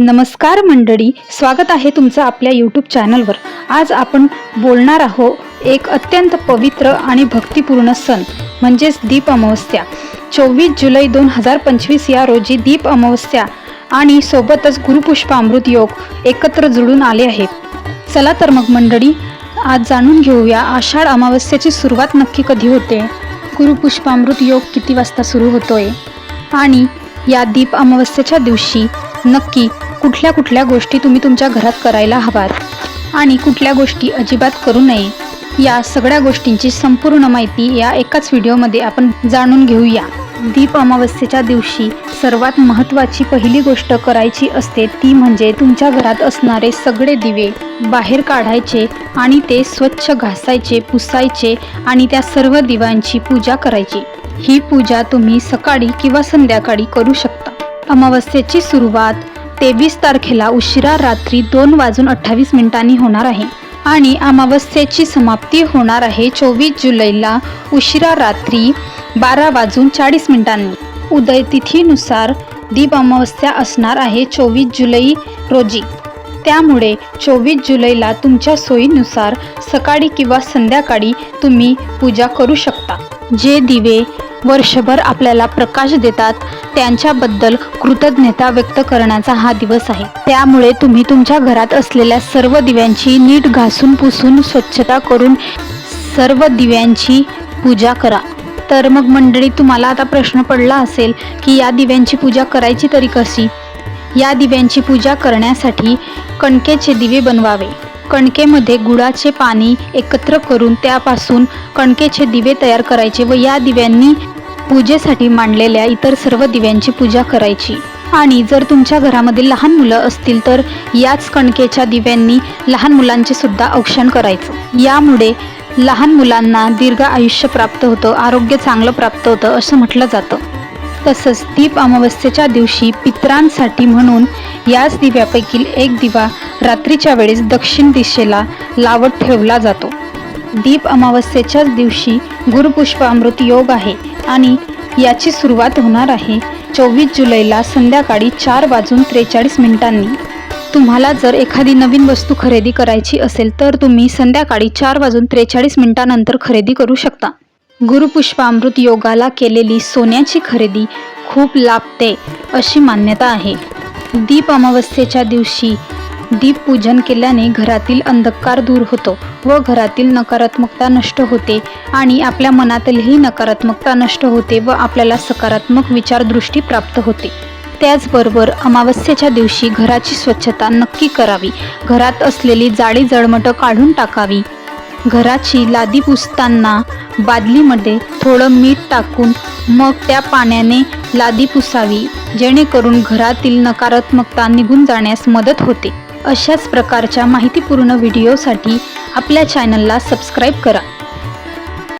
नमस्कार मंडळी स्वागत आहे तुमचं आपल्या यूट्यूब चॅनलवर आज आपण बोलणार आहोत एक अत्यंत पवित्र आणि भक्तिपूर्ण सण म्हणजेच दीप अमावस्या. चोवीस जुलै दोन हजार पंचवीस या रोजी दीप अमावस्या आणि सोबतच गुरुपुष्प अमृत योग एकत्र जुळून आले आहेत. चला तर मग मंडळी आज जाणून घेऊया आषाढ अमावस्याची सुरुवात नक्की कधी होते? गुरुपुष्पामृत योग किती वाजता सुरू होतोय? आणि या दीप अमावस्येच्या दिवशी नक्की कुठल्या कुठल्या गोष्टी तुम्ही तुमच्या घरात करायला हवात आणि कुठल्या गोष्टी अजिबात करू नये या सगळ्या गोष्टींची संपूर्ण माहिती या एकाच व्हिडिओमध्ये आपण जाणून घेऊया. दीप अमावस्येच्या दिवशी सर्वात महत्त्वाची पहिली गोष्ट करायची असते ती म्हणजे तुमच्या घरात असणारे सगळे दिवे बाहेर काढायचे आणि ते स्वच्छ घासायचे पुसायचे आणि त्या सर्व दिव्यांची पूजा करायची. ही पूजा तुम्ही सकाळी किंवा संध्याकाळी करू शकता. अमावस्येची सुरुवात तेवीस तारखेला उशिरा रात्री दोन वाजून अठ्ठावीस मिनिटांनी होणार आहे आणि अमावस्येची समाप्ती होणार आहे चोवीस जुलैला उशिरा रात्री बारा वाजून चाळीस मिनिटांनी. उदय तिथीनुसार दीप अमावस्या असणार आहे चोवीस जुलै रोजी. त्यामुळे चोवीस जुलैला तुमच्या सोयीनुसार सकाळी किंवा संध्याकाळी तुम्ही पूजा करू शकता. जे दिवे वर्षभर आपल्याला प्रकाश देतात. त्यांच्याबद्दल कृतज्ञता व्यक्त करण्याचा हा दिवस आहे. त्यामुळे तुम्ही तुमच्या घरात असलेल्या सर्व दिव्यांची नीट घासून पुसून स्वच्छता करून सर्व दिव्यांची पूजा करा. तर मग मंडळी तुम्हाला आता प्रश्न पडला असेल की या दिव्यांची पूजा करायची तरी कशी? या दिव्यांची पूजा करण्यासाठी कणकेचे दिवे बनवावे. कणकेमध्ये गुळाचे पाणी एकत्र करून त्यापासून कणकेचे दिवे तयार करायचे व या दिव्यांनी पूजेसाठी मांडलेल्या इतर सर्व दिव्यांची पूजा करायची. आणि जर तुमच्या घरामध्ये लहान मुलं असतील तर याच कणकेच्या दिव्यांनी लहान मुलांचे सुद्धा औक्षण करायचं. यामुळे लहान मुलांना दीर्घ आयुष्य प्राप्त होतं आरोग्य चांगलं प्राप्त होतं असं म्हटलं जातं. तसंच दीप अमावस्येच्या दिवशी पितरांसाठी म्हणून याच दिव्यापैकी एक दिवा रात्रीच्या वेळेस दक्षिण दिशेला लावत ठेवला जातो. दीप अमावस्येच्याच दिवशी गुरुपुष्प अमृत योग आहे आणि याची सुरुवात होणार आहे चोवीस जुलैला संध्याकाळी चार वाजून त्रेचाळीस मिनिटांनी. तुम्हाला जर एखादी नवीन वस्तू खरेदी करायची असेल तर तुम्ही संध्याकाळी चार वाजून त्रेचाळीस मिनिटानंतर खरेदी करू शकता. गुरुपुष्पामृत योगाला केलेली सोन्याची खरेदी खूप लाभते अशी मान्यता आहे. दीप अमावस्येच्या दिवशी दीपपूजन केल्याने घरातील अंधकार दूर होतो व घरातील नकारात्मकता नष्ट होते आणि आपल्या मनातीलही नकारात्मकता नष्ट होते व आपल्याला सकारात्मक विचारदृष्टी प्राप्त होते. त्याचबरोबर अमावस्येच्या दिवशी घराची स्वच्छता नक्की करावी. घरात असलेली जाळी जळमटं काढून टाकावी. घराची लादी पुसताना बादलीमध्ये थोडं मीठ टाकून मग त्या पाण्याने लादी पुसावी जेणेकरून घरातील नकारात्मकता निघून जाण्यास मदत होते. अशाच प्रकारच्या माहितीपूर्ण व्हिडिओसाठी आपल्या चॅनलला सबस्क्राईब करा.